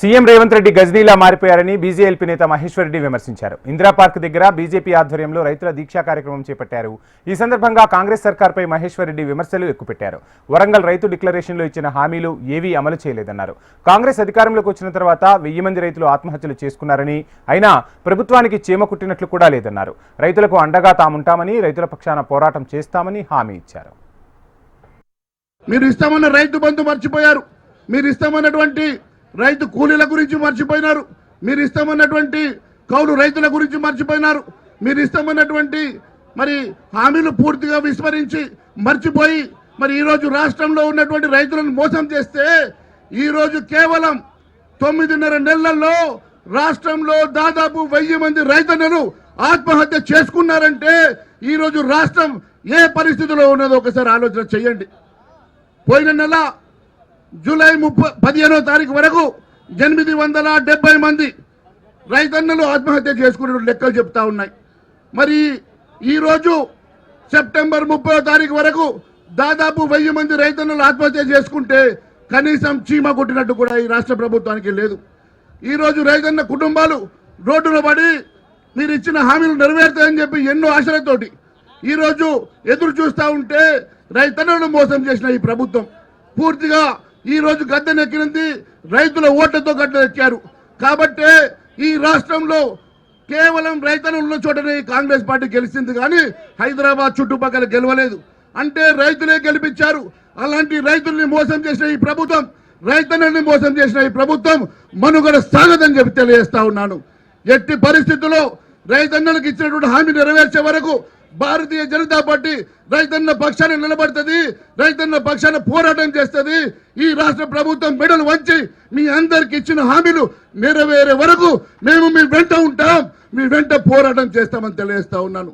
CM Revanth Reddy గజనీలా మారిపోయారని BJLP నేత మహేశ్వర్ రెడ్డి విమర్శించారు. ఇందిరా పార్క్ దగ్గర బీజేపీ ఆధ్వర్యంలో రైతుల దీక్షా కార్యక్రమం చేపట్టారు. ఈ సందర్భంగా కాంగ్రెస్ సర్కార్పై మహేశ్వర్ రెడ్డి విమర్శలు ఎక్కుపెట్టారు. వరంగల్ రైతు డిక్లరేషన్లో ఇచ్చిన హామీలు ఏవీ అమలు చేయలేదన్నారు. కాంగ్రెస్ అధికారంలోకి వచ్చిన తర్వాత వెయ్యి మంది రైతులు ఆత్మహత్యలు చేసుకున్నారని అయినా ప్రభుత్వానికి చీమ కుట్టినట్లు కూడా లేదన్నారు. రైతులకు అండగా తాముంటామని రైతుల పక్షాన పోరాటం చేస్తామని హామీ ఇచ్చారు. మీరు ఇస్తామన్న రైతు బంధు మర్చిపోయారు. మీరు ఇస్తామన్నటువంటి రైతు కూలీల గురించి మర్చిపోయినారు. మీరు ఇస్తామన్నటువంటి కౌలు రైతుల గురించి మర్చిపోయినారు. మీరు ఇస్తామన్నటువంటి మరి హామీలు పూర్తిగా విస్మరించి మర్చిపోయి మరి ఈరోజు రాష్ట్రంలో ఉన్నటువంటి రైతులను మోసం చేస్తే ఈరోజు కేవలం తొమ్మిదిన్నర నెలల్లో రాష్ట్రంలో దాదాపు వెయ్యి మంది రైతన్నలు ఆత్మహత్య చేసుకున్నారంటే ఈరోజు రాష్ట్రం ఏ పరిస్థితిలో ఉన్నదో ఒకసారి ఆలోచన చేయండి. పోయిన నెల జూలై ముప్పై పదిహేనో తారీఖు వరకు ఎనిమిది వందల డెబ్బై మంది రైతన్నలు ఆత్మహత్య చేసుకున్న లెక్కలు చెప్తా ఉన్నాయి. మరి ఈరోజు సెప్టెంబర్ ముప్పై తారీఖు వరకు దాదాపు వెయ్యి మంది రైతన్నలు ఆత్మహత్య చేసుకుంటే కనీసం చీమ కొట్టినట్టు కూడా ఈ రాష్ట్ర ప్రభుత్వానికి లేదు. ఈరోజు రైతన్న కుటుంబాలు రోడ్డున పడి మీరు ఇచ్చిన హామీలు నెరవేరుతాయని చెప్పి ఎన్నో ఆశలతోటి ఈరోజు ఎదురు చూస్తూ ఉంటే రైతన్నలను మోసం చేసిన ఈ ప్రభుత్వం పూర్తిగా ఈ రోజు గద్దెనెక్కినది రైతుల ఓట్లతో గద్దెనెక్కారు కాబట్టే ఈ రాష్ట్రంలో కేవలం రైతులు ఉన్న చోటనే కాంగ్రెస్ పార్టీ గెలిచింది కానీ హైదరాబాద్ చుట్టుపక్కల గెలవలేదు. అంటే రైతులే గెలిపించారు. అలాంటి రైతుల్ని మోసం చేసిన ఈ ప్రభుత్వం రైతన్నల్ని మోసం చేసిన ఈ ప్రభుత్వం మనుగడ సాగదని చెప్పి తెలియజేస్తా ఉన్నాను. ఎట్టి పరిస్థితుల్లో రైతన్నలకు ఇచ్చినటువంటి హామీ నెరవేర్చే వరకు భారతీయ జనతా పార్టీ రైతన్న పక్షాన్ని నిలబడుతుంది రైతన్న పక్షాన పోరాటం చేస్తుంది. ఈ రాష్ట్ర ప్రభుత్వం మెడలు వంచి మీ అందరికి ఇచ్చిన హామీలు నెరవేరే వరకు మేము మీ వెంట ఉంటాం. మీ వెంట పోరాటం చేస్తామని తెలియజేస్తా ఉన్నాను.